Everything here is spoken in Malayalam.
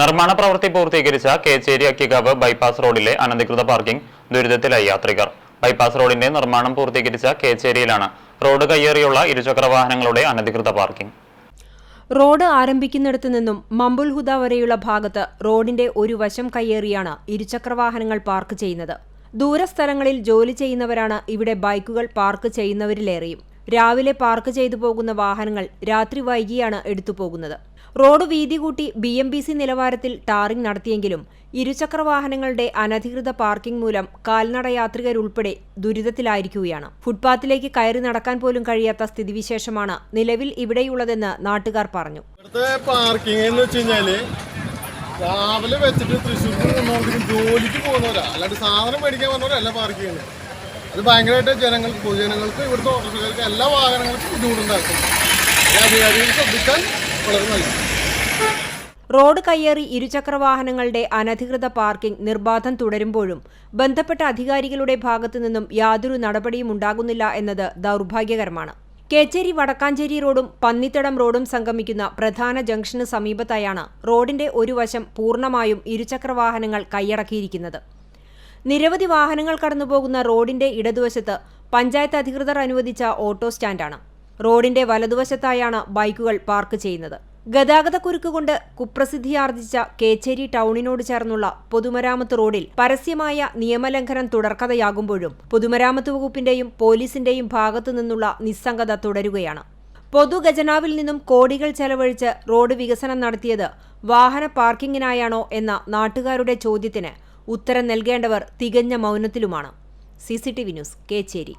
നിർമ്മാണ പ്രവൃത്തി പൂർത്തീകരിച്ച കേച്ചേരി അക്കികാവ് ബൈപ്പാസ് റോഡിലെ അനധികൃത പാർക്കിംഗ് ദുരിതത്തിലായി യാത്രികർ. ബൈപ്പാസ് റോഡിന്റെ നിർമ്മാണം പൂർത്തീകരിച്ച കേച്ചേരിയിലാണ് റോഡ് കയ്യേറിയുള്ള ഇരുചക്ര വാഹനങ്ങളുടെ അനധികൃത പാർക്കിംഗ്. റോഡ് ആരംഭിക്കുന്നിടത്തു നിന്നും മമ്പുൽ ഹുദ വരെയുള്ള ഭാഗത്ത് റോഡിന്റെ ഒരു വശം കയ്യേറിയാണ് ഇരുചക്രവാഹനങ്ങൾ പാർക്ക് ചെയ്യുന്നത്. ദൂരസ്ഥലങ്ങളിൽ ജോലി ചെയ്യുന്നവരാണ് ഇവിടെ ബൈക്കുകൾ പാർക്ക് ചെയ്യുന്നവരിലേറെയും. രാവിലെ പാർക്ക് ചെയ്തു പോകുന്ന വാഹനങ്ങൾ രാത്രി വൈകിയാണ് എടുത്തു പോകുന്നത്. റോഡ് വീതി കൂട്ടി ബി എം ബി സി നിലവാരത്തിൽ ടാറിംഗ് നടത്തിയെങ്കിലും ഇരുചക്രവാഹനങ്ങളുടെ അനധികൃത പാർക്കിംഗ് മൂലം കാൽനട യാത്രികരുൾപ്പെടെ ദുരിതത്തിലായിരിക്കുകയാണ്. ഫുട്പാത്തിലേക്ക് കയറി നടക്കാൻ പോലും കഴിയാത്ത സ്ഥിതിവിശേഷമാണ് നിലവിൽ ഇവിടെയുള്ളതെന്ന് നാട്ടുകാർ പറഞ്ഞു. പാർക്കിംഗ് എന്ന് രാവിലെ വെച്ചിട്ട് തൃശ്ശൂർ ജോലിക്ക് പോകുന്നവരാ. അല്ലാണ്ട് സാധനം മേടിക്കാൻ വന്നവരല്ല പാർക്ക് ചെയ്യുന്നത് അത് ഭയങ്കരമായിട്ട് ജനങ്ങൾക്ക് പൊതുജനങ്ങൾക്ക് ഇവിടുത്തെ ഓട്ടോറിക്ഷക്കാർക്ക് എല്ലാ വാഹനങ്ങൾക്കും ബുദ്ധിമുട്ടുണ്ടാക്കും. അധികാരികൾ ശ്രദ്ധിക്കാൻ വളരെ നല്ലത്. റോഡ് കയ്യേറി ഇരുചക്രവാഹനങ്ങളുടെ അനധികൃത പാർക്കിംഗ് നിർബാധം തുടരുമ്പോഴും ബന്ധപ്പെട്ട അധികാരികളുടെ ഭാഗത്തു നിന്നും യാതൊരു നടപടിയും ഉണ്ടാകുന്നില്ല എന്നത് ദൗർഭാഗ്യകരമാണ്. കേച്ചേരി വടക്കാഞ്ചേരി റോഡും പന്നിത്തടം റോഡും സംഗമിക്കുന്ന പ്രധാന ജംഗ്ഷന് സമീപത്തായാണ് റോഡിന്റെ ഒരു വശം പൂർണമായും ഇരുചക്രവാഹനങ്ങൾ കൈയടക്കിയിരിക്കുന്നത്. നിരവധി വാഹനങ്ങൾ കടന്നുപോകുന്ന റോഡിന്റെ ഇടതുവശത്ത് പഞ്ചായത്ത് അധികൃതർ അനുവദിച്ച ഓട്ടോ സ്റ്റാൻഡാണ്. റോഡിന്റെ വലതുവശത്തായാണ് ബൈക്കുകൾ പാർക്ക് ചെയ്യുന്നത്. ഗതാഗതക്കുരുക്ക് കൊണ്ട് കുപ്രസിദ്ധിയാർജിച്ച കേച്ചേരി ടൗണിനോട് ചേർന്നുള്ള പൊതുമരാമത്ത് റോഡിൽ പരസ്യമായ നിയമലംഘനം തുടർക്കഥയാകുമ്പോഴും പൊതുമരാമത്ത് വകുപ്പിന്റെയും പോലീസിന്റെയും ഭാഗത്തു നിന്നുള്ള നിസ്സംഗത തുടരുകയാണ്. പൊതുഖജനാവിൽ നിന്നും കോടികൾ ചെലവഴിച്ച് റോഡ് വികസനം നടത്തിയത് വാഹന പാർക്കിങ്ങിനായാണോ എന്ന നാട്ടുകാരുടെ ചോദ്യത്തിന് ഉത്തരം നൽകേണ്ടവർ തികഞ്ഞ മൗനത്തിലുമാണ്. C news Kecheri.